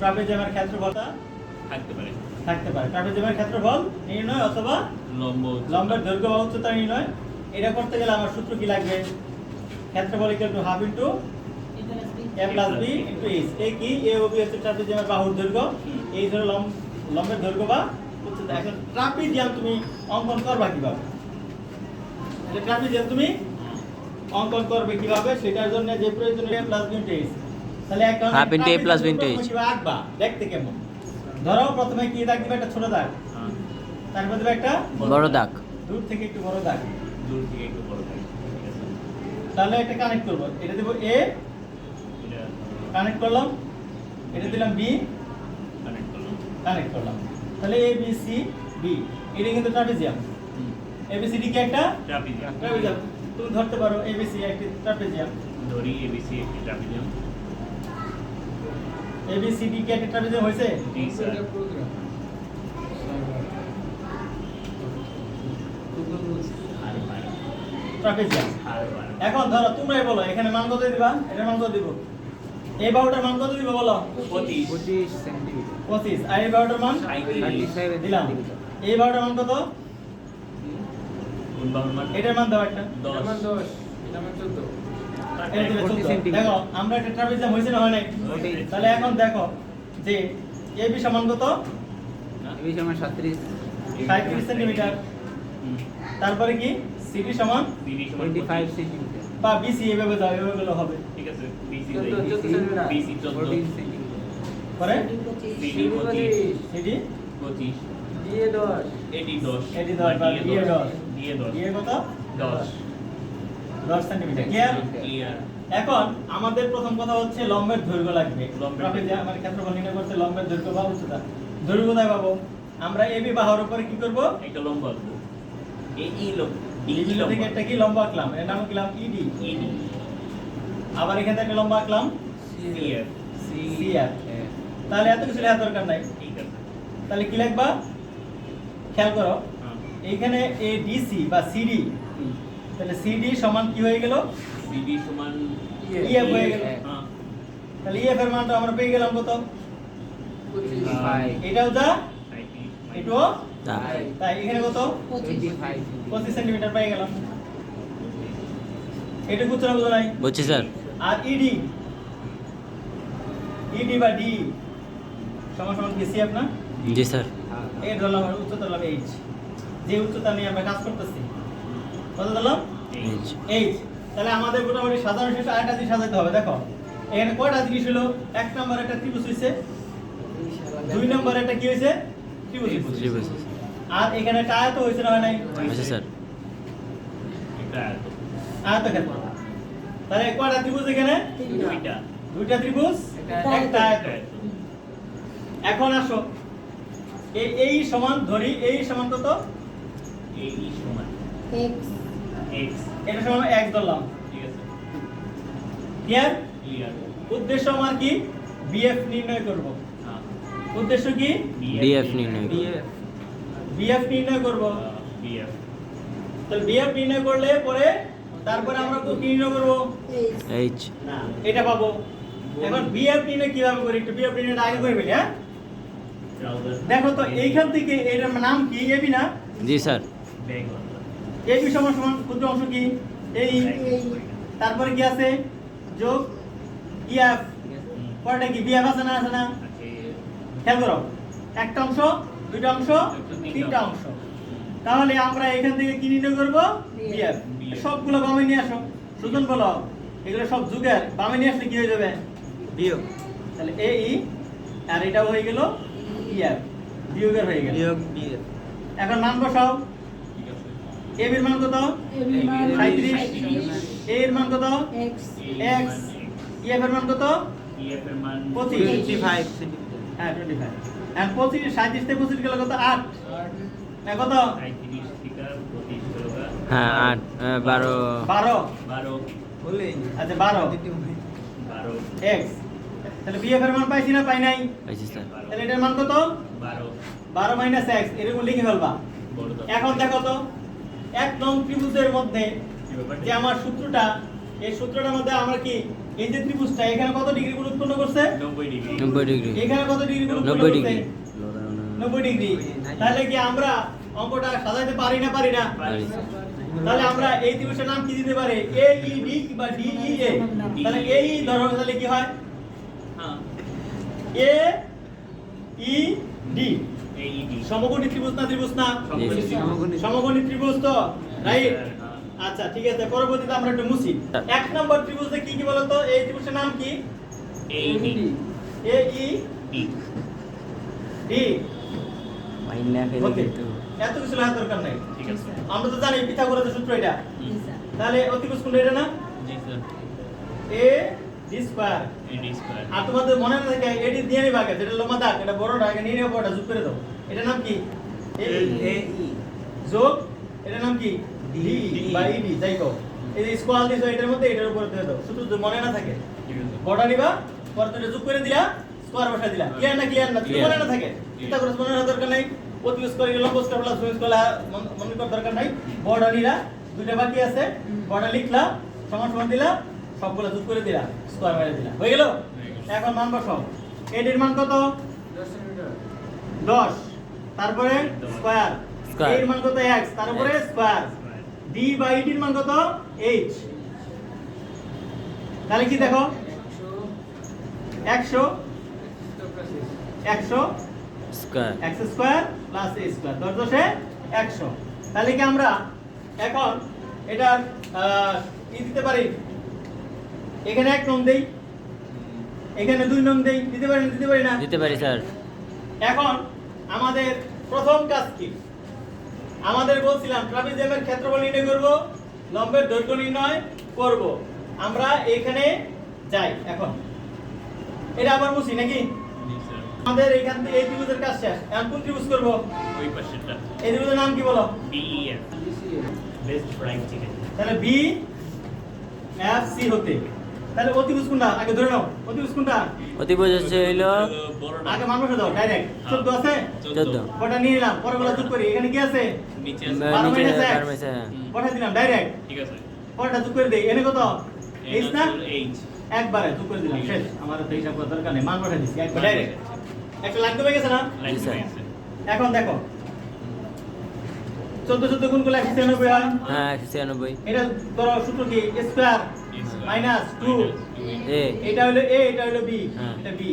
ট্রাপিজিয়ামের ক্ষেত্রফলটা থাকতে পারে। থাকতে পারে। ট্রাপিজিয়ামের ক্ষেত্রফল নির্ণয় অথবা লম্ব। লম্বের দৈর্ঘ্য বা উচ্চতা নির্ণয়। এটা করতে গেলে আমার সূত্র কি লাগবে? ক্ষেত্রফল equal to half into A plus B into H A কি? এ ও বি হচ্ছে ট্রাপিজিয়ামের বাহুর দৈর্ঘ্য। এইচ হলো লম্ব লম্বের দৈর্ঘ্য বা উচ্চতা। এখন ট্রাপিজিয়াম তুমি অঙ্কন করবা কীভাবে? যে ট্রাপিজিয়াম তুমি অঙ্কন করবে কীভাবে? সেটার জন্য যে প্রয়োজনীয় A plus B into H তাহলে একটা A plus B into trapezium আঁকবা। দেখতে কেমন? ধরো প্রথমে কি দাগ দিবে? একটা ছোট দাগ। হ্যাঁ, তারপর দিবে একটা বড় দাগ। দূর থেকে একটু বড় দাগ। দূর থেকে একটু বড় আছে। তাহলে এটা কানেক্ট করব। এটা দেবো এ কানেক্ট করলাম। এটা দিলাম বি কানেক্ট করলাম। কানেক্ট করলাম। তাহলে এ বি সি বি এটা কিন্তু trapezium A B C D কি একটা? ট্রাপিজিয়াম ট্রাপিজিয়াম তুমি ধরতে পারো এ বি সি একটি ট্রাপিজিয়াম ধরি এ বি সি একটা ট্রাপিজিয়াম হয়েছে জি স্যার আরও পারে ট্রাপিজিয়াম এখন ধরো তোমরাই বলো এখানে মান কত দিবা? এটা মান কত দিব? এই বাহুটার মান কত দিব বলো? পঁচিশ পঁচিশ। সেন্টিমিটার পঁচিশ আর এই বাহুটার মান? সাঁইত্রিশ। দিলাম এই বাহুটার মান কত? মান? এটার মান দাও একটা। দশ। দশ এটা আমার চোদ্দ এটা দিলে 40 চোদ্দ। সেন্টিমিটার। দেখো আমরা একটা ট্রাপিজিয়াম হয়েছে না হয় নাই? তাহলে এখন দেখো যে এ বি সমান কত? এই সময় সাত্রিশ। সাঁত্রিশ সেন্টিমিটার। হুম। তারপরে কি? সিডি সমান তিরিশ সমান টোয়েন্টি ফাইভ পঁচিশ। সেন্টিমিটার। বা বিসি এভাবে যাও এভাবে গেলে হবে। ঠিক আছে বিসি যাই। চোদ্দ সেন্টিমিটার। পরে? সিডি পঁচিশ। সিডি পঁচিশ। দিয়ে দশ। এটি দশ। এটি দশ বা বা ডিএ দশ। দিয়ে দশ। ডিএ কত? দশ। দশ সেন্টিমিটার ক্লিয়ার ক্লিয়ার এখন আমাদের প্রথম কথা হচ্ছে লম্বের দৈর্ঘ্য লাগবে। ট্রাপিজিয়াম যে আমার ক্ষেত্রফল নির্ণয় করতে লম্বের দৈর্ঘ্য বা উচ্চতা। দৈর্ঘ্য কোথায় পাবো আমরা এবি বাহুর উপরে কি করব? একটা লম্বা আঁকবো। এই ই লম্ব ডি ডিগ্রি থেকে একটা কি লম্বা আঁকলাম? এর নাম আঁকলাম ইডি এডি আবার এখান থেকে একটা লম্বা আঁকলাম? সিআর সি আর তাহলে এত কিছু লেখার দরকার নাই। তাহলে কি লিখবা? খেয়াল করো। হ্যাঁ। এইখানে এ ডিসি বা সিডি তাহলে সিডি সমান কি হয়ে গেল? সিডি সমান ইএফ হয়ে গেল। হ্যাঁ। তাহলে ইএফ এর মানটা আমরা পেয়ে গেলাম কত? এটাও যা? এটাও? তাই তাই এখানে কত? টোয়েন্টি ফাইভ পঁচিশ সেন্টিমিটার পেয়ে গেলাম। এটুকু উচ্চতা বোঝা নাই বুঝছি স্যার আর ইডি ইডি বা ডি সমান সমান কি সি আপনার জি স্যার। এই ধরলাম উচ্চতা ধরলাম এইচ যে উচ্চতা নিয়ে আমরা কাজ করতেছি কত ধরলাম? এইচ তাহলে আমাদের মোটামুটি সাধারণ শেষে আরেকটা জিনিস সাজাতে হবে দেখো। এখানে কয়টা জিনিস হলো? এক নম্বর একটা ত্রিভুজ হয়েছে দুই নম্বর একটা কি হয়েছে ত্রিভুজ আর এখানে একটা আয়ত হয়েছে না হয় নাই? স্যার। আয়ত। ক্ষেত্র তাহলে কয়টা ত্রিভুজ এখানে? দুইটা। দুইটা ত্রিভুজ? একটা একটা আয়ত। এখন আসো। এই এই সমান ধরি এই সমান কত? এই সমান। এটা সমান এক ধরলাম। ঠিক আছে। ক্লিয়ার ক্লিয়ার উদ্দেশ্য আমার কি? বিএফ নির্ণয় করব। হ্যাঁ। উদ্দেশ্য কি? ডিএফ নির্ণয়। বিএফ বিএফ নির্ণয় করব। বিএফ তাহলে বিএফ নির্ণয় করলে পরে তারপরে আমরা কি নির্ণয় করব? এইচ না। এটা পাবো। এখন বিএফ নির্ণয় কীভাবে করি? একটু বিএফ নির্ণয়টা আগে করে ফেলি হ্যাঁ? দেখো তো এইখান থেকে এটার নাম কি? এবি না? জি স্যার। ব্যাগ এবি সমান সমান ক্ষুদ্র অংশ কি? এই তারপরে কি আছে? যোগ ইএফ পরেটা কি? বিএফ আছে না আছে না? খেয়াল করো। একটা অংশ দুইটা অংশ তিনটা অংশ। তাহলে আমরা এখান থেকে কি নির্ণয় করব? বিএফ সবগুলো বামে নিয়ে আসো। সুজন বলো এগুলো সব যুগের। বামে নিয়ে আসলে কি হয়ে যাবে? বিয়োগ। তাহলে এ ই আর এটাও হয়ে গেল ইএফ বিয়োগের হয়ে গেল। বিয়োগ বিএফ এখন মান বসাও। এর মান কত? এ এর মান কত? এক্স ইএফ এর মান কত? মান পঁচিশ। ফাইভ হ্যাঁ টোয়েন্টি ফাইভ আর পঁচিশ সাঁত্রিশ থেকে পঁচিশ গেল কত? আট। হ্যাঁ, কত। হ্যাঁ আট বারো। বারো। বারো। আচ্ছা বারো। এক্স তাহলে বিএফ এর মান পাইছি না পাই নাই? পাইছি স্যার। তাহলে এটার মান কত? বারো। বারো মাইনাস এক্স এরকম লিখে ফেলবা। এখন দেখো তো। এক নং ত্রিভুজের মধ্যে। যে আমার সূত্রটা এই সূত্রটার মধ্যে আমরা কি এই যে ত্রিভুজটা এখানে কত ডিগ্রি কোণ উৎপন্ন করছে? নব্বই ডিগ্রি। নব্বই ডিগ্রি। এখানে কত ডিগ্রি কোণ উৎপন্ন নব্বই করছে? ডিগ্রি। নব্বই ডিগ্রি। তাহলে কি আমরা অঙ্কটা সাজাইতে পারি না পারি না? তাহলে আমরা এই ত্রিভুজের নাম কি দিতে পারি? এ ই ডি বা ডি ই এ তাহলে এ ই ধরো তাহলে কি হয়? হ্যাঁ। এ ই ডি সমকোণী ত্রিভুজ না ত্রিভুজ না? সমকোণী। সমকোণী ত্রিভুজ। তো রাইট। আচ্ছা ঠিক আছে পরবর্তীতে আমরা একটু মুছি। এক নম্বর ত্রিভুজে কি কি বলতো? এই ত্রিভুজের নাম কি? এ ই ডি ডি মাইন্না খেলে ওকে। এত কিছু লেখার দরকার নাই। ঠিক আছে। আমরা তো জানি পিথাগোরাসের সূত্র এটা। তাহলে অতিভুজ কোনটা এটা না? জি sir. A D square AD square আর তোমাদের মনে না থাকে এডি দিয়ে নিবা আগে যেটা লম্বা দাগ এটা বড়টা আগে নিয়ে নেব ওটা যোগ করে দাও। এটার নাম কি? এ ই। যোগ এটার নাম কি? ডি। বা ইডি যাই কো এই যে স্কোয়ার দিছো এটার মধ্যে এটার উপরে দিয়ে দাও। শুধু মনে না থাকে। বড়টা নিবা পরে দুটো যোগ করে দিলা স্কোয়ার বসা দিলা। ক্লিয়ার না ক্লিয়ার না? মনে না থাকে। চিন্তা করে মনে রাখার দরকার নাই। প্রতি স্কোয়ার গেলে লম্ব স্কোয়ার প্লাস সুইং স্কোয়ার মনে করার দরকার নাই। বড়টা নিলা দুইটা বাকি আছে। বড়টা লিখলা সমান সমান দিলা। সবগুলো যোগ করে দিলা স্কোয়ার মেরে দিলা হয়ে গেল? এখন মান বসাও। এটির মান কত? দশ তারপরে স্কোয়ার. এর মান কত? এক্স তারপরে স্কোয়ার। ডি বাই ডির মান কত? এইচ তাহলে কি দেখো? একশো। একশো square. X square plus A square. দশ দশে একশো। তাহলে কি আমরা এখন এটা ই দিতে পারি? এখানে এক নং দেই। এখানে দুই নং দেই। দিতে পারি না দিতে পারি না? দিতে পারি স্যার। এখন আমাদের প্রথম কাজ কি? আমাদের বলছিলাম ট্রাপিজিয়ামের ক্ষেত্রফল নির্ণয় করব লম্বের দৈর্ঘ্য নির্ণয় করব। আমরা এখানে যাই এখন। এটা আবার মুছি নাকি? আমাদের এখান থেকে এই ত্রিভুজের কাজ শেষ। এখন কোন ত্রিভুজ করব? ওই পাশেরটা। এই ত্রিভুজের নাম কি বলো? বিইএফ বেস্ট ফ্রাইড চিকেন তাহলে বি এফ সি হতে। তাহলে অতিভুজ কোনটা আগে ধরে নাও অতিভুজ কোনটা অতিভুজ হচ্ছে হইল। আগে মান বসে দাও ডাইরেক্ট চোদ্দ আছে? চোদ্দ। কটা নিয়ে নিলাম পরে গুলো যোগ করি। এখানে কি আছে? নিচে আছে। বারো নিচে minus X। পারমেছে দিলাম ডাইরেক্ট ঠিক আছে। পরেরটা যোগ করে দেই। এনে কত? এইচ না? এইচ একবারে যোগ করে দিলাম শেষ। আছে। আমার তো হিসাব করার দরকার নেই। মান পাঠাই দিচ্ছি একবার। ডাইরেক্ট একটা লাইন কমে গেছে না। এখন দেখো। চোদ্দ চোদ্দ গুণ করলে একশো ছিয়ানব্বই হয়। হ্যাঁ একশো ছিয়ানব্বই। এটা ধরো সূত্র কি? স্কোয়ার মাইনাস টু এ এটা হলো এ এটা হলো বি হ্যাঁ। এটা B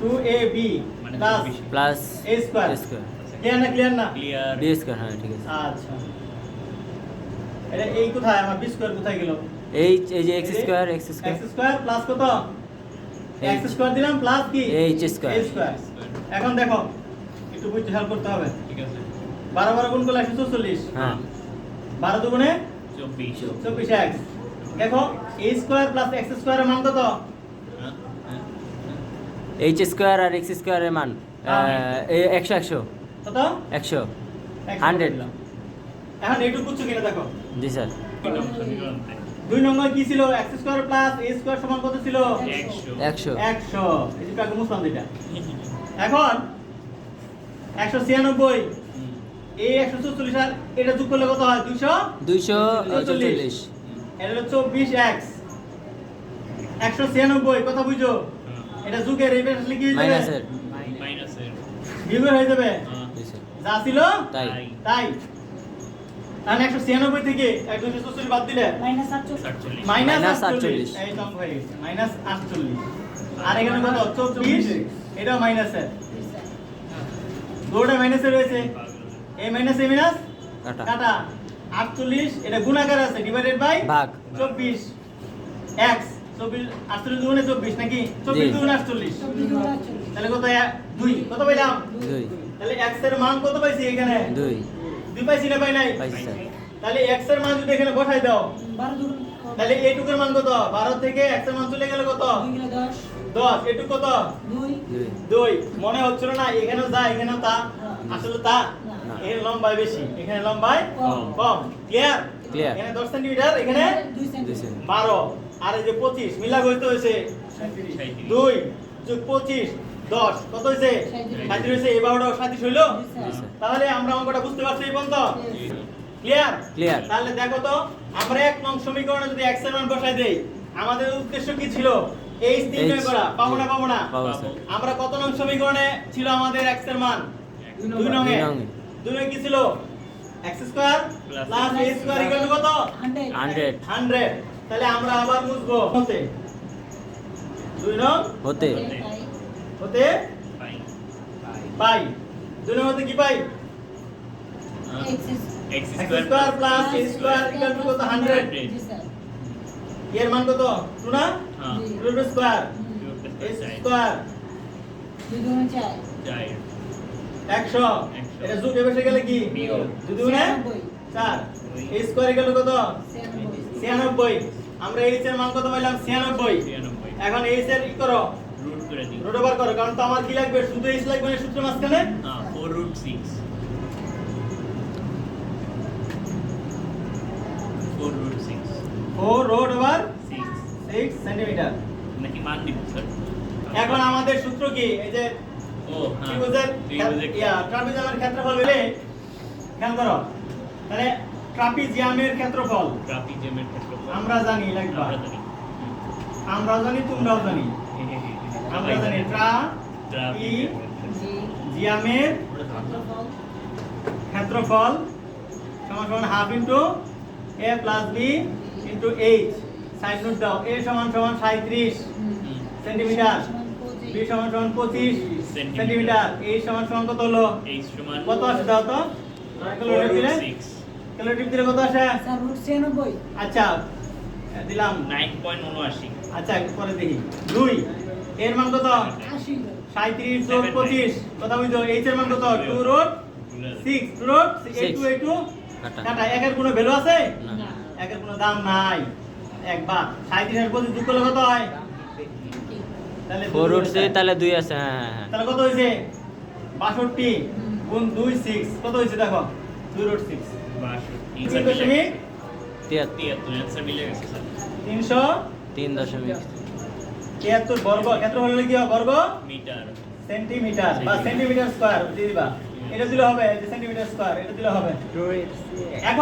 two A B plus 24 plus A square clear না ক্লিয়ার না? ক্লিয়ার বি স্কয়ার হ্যাঁ ঠিক আছে। আচ্ছা। এটা এই কোথায়? আমার বি স্কোয়ার কোথায় গেল? এই এই যে x square x square x square plus কত? এক্স স্কোয়ার দিলাম প্লাস কি? H square. স্কোয়ার এখন দেখো একটু বুঝতে হেল্প করতে হবে। ঠিক আছে। বারো বারো গুণ করলে একশো চল্লিশ হ্যাঁ। বারো দুগুণে চব্বিশ। চব্বিশ এক্স দেখো এ স্কোয়ার প্লাস এক্স স্কোয়ারের মান কত? এইচ স্কয়ার আর এক্স স্কয়ারের মান হ্যাঁ। একশো একশো। কত? একশো। 100 100 এখন এইটুকু বুঝছ কিনা দেখো? জি স্যার। দুই নম্বর কি ছিল? X square plus A square সমান কত ছিল? একশো। একশো। একশো। এই যে মুসলাম এটা এখন একশো ছিয়ানব্বই। এই একশো চল্লিশ আর এটা যোগ করলে কত হয়? দুইশো দুইশো চল্লিশ। এটা হলো চব্বিশ এক্স একশো ছিয়ানব্বই কথা বুঝছ হ্যাঁ, এটা যুগের এই মাইনাসের। বিয়োগের হয়ে যাবে? হ্যাঁ, জি স্যার যা ছিল? তাই। তাই। তাহলে একশো ছিয়ানব্বই থেকে এক চল্লিশ বাদ দিলে? মাইনাস আটচল্লিশ। সাতচল্লিশ মাইনাস Minus আটচল্লিশ। 48 এই অঙ্ক হয়ে গেছে। মাইনাস আটচল্লিশ। আর এখানে কত? চব্বিশ। এটাও মাইনাসের। দুটো মাইনাসে রয়েছে। এই মাইনাস এই মাইনাস? কাটা। কাটা। আটচল্লিশ এটা গুণাকার আছে ডিভাইডেড বাই ভাগ। চব্বিশ। এক্স চব্বিশ আটচল্লিশ দুগুণে চব্বিশ নাকি? চব্বিশ। দুগুণে আটচল্লিশ। তাহলে কত? দুই। কত পাইলাম? দুই। তাহলে এক্সের মান কত পাইছি এখানে? দুই। দুই পাইছি না পাই নাই? পাইছি স্যার। তাহলে এক্সের মান যদি এখানে বসাই দাও তাহলে এইটুকুর মান কত? বারো থেকে এক্সের মান চলে গেল কত? দশ। দশ। এটুকু কত? দুই। দুই। দুই। মনে হচ্ছিল না এখানেও যা এখানেও তা। আসলে তা এখানে লম্বায় বেশি এখানে লম্বায় কম। ক্লিয়ার এখানে দশ সেন্টিমিটার এখানে দুই দুই সেন্টিমিটার সেন্টি বারো। আর এই যে পঁচিশ মিলা হইতে হয়েছে? সাঁইত্রিশ। দুই যোগ পঁচিশ দশ। কত হয়েছে? সাঁইত্রিশ। সাঁত্রিশ হয়েছে এই বারোটা সাঁত্রিশ হইল? তাহলে আমরা অঙ্কটা বুঝতে পারছি এই পর্যন্ত? জি, ক্লিয়ার তাহলে দেখো তো আমরা এক নং সমীকরণে যদি এক্সের মান বসাই দেই আমাদের উদ্দেশ্য কি ছিল? এই নির্ণয় করা। পাবো না পাবো না? আমরা কত নং সমীকরণে ছিল আমাদের x এর মান? দুই নং। এ। কি ছিল? X square plus a square equal to কত? হান্ড্রেড 100 তাহলে আমরা আবার বুঝব। হতে। দুই নং? হতে। হতে? পাই। দুই নং হতে কি পাই? X x square plus a square equal to কত? 100 এর মান কত? 2 না? হ্যাঁ। 2 স্কয়ার। স্কয়ার চাই। 100 এটা যোগ এসে গেলে কি? যদি না? 4 a স্কয়ার টু কত? 96 আমরা h এর মান কত পাইলাম? ছিয়ানব্বই। এখন h এর ই করো। রুট করে দিই রুট ওভার করো কারণ তো আমার কি লাগবে? শুধু h লাগবে না সূত্রের মাঝখানে? Four root six four root six 4 root over six 6 centimetre নাকি মান দিব স্যার এখন আমাদের সূত্র কি? এই যে ত্রিভুজের ত্রিভুজের ইয়া ট্রাপিজিয়ামের ক্ষেত্রফল পেলে খেয়াল করো। তাহলে ট্রাপিজিয়ামের ক্ষেত্রফল। ট্রাপিজিয়ামের ক্ষেত্রফল। আমরা জানি লাগবা আমরা জানি। তোমরাও জানি। আমরা জানি ট্রা জিয়ামের ক্ষেত্রফল। সমান সমান half into A plus B into H side note দাও। এ সমান সমান সাঁত্রিশ সেন্টিমিটার বি সমান সমান পঁচিশ। সেন্টিমিটার। সেন্টিমিটার সমান সমান কত হলো? এইচ সমান কত আসে দাও তো? ক্যালকুলেটর দিলে ক্যালকুলেটর দিলে কত আসে? আচ্ছা দিলাম। আচ্ছা পরে দেখি দুই। এর মান কত? সাঁত্রিশ যোগ Seven, পঁচিশ। কথা বুঝছ? এইচ এর মান কত? Two root six two root eight two eight two কাটা কাটা একের কোনো ভ্যালু আছে? না। একের কোনো দাম নাই। একবার। সাঁত্রিশ আর পঁচিশ যোগ করলে কত হয়? ফোর উঠছে তাহলে দুই আছে হ্যাঁ হ্যাঁ হ্যাঁ। তাহলে কত হয়েছে? বাষট্টি গুণ দুই সিক্স কত হয়েছে দেখো? দুই রোড সিক্স তিন দশমিক তিয়াত্তর। তিনশো তিন দশমিক। বর্গ। ক্ষেত্র হলে কি বর্গ? মিটার। সেন্টিমিটার বা সেন্টিমিটার। স্কয়ার দিবা? এটা দিলে হবে সেন্টিমিটার স্কয়ার এটা দিলে হবে. এখন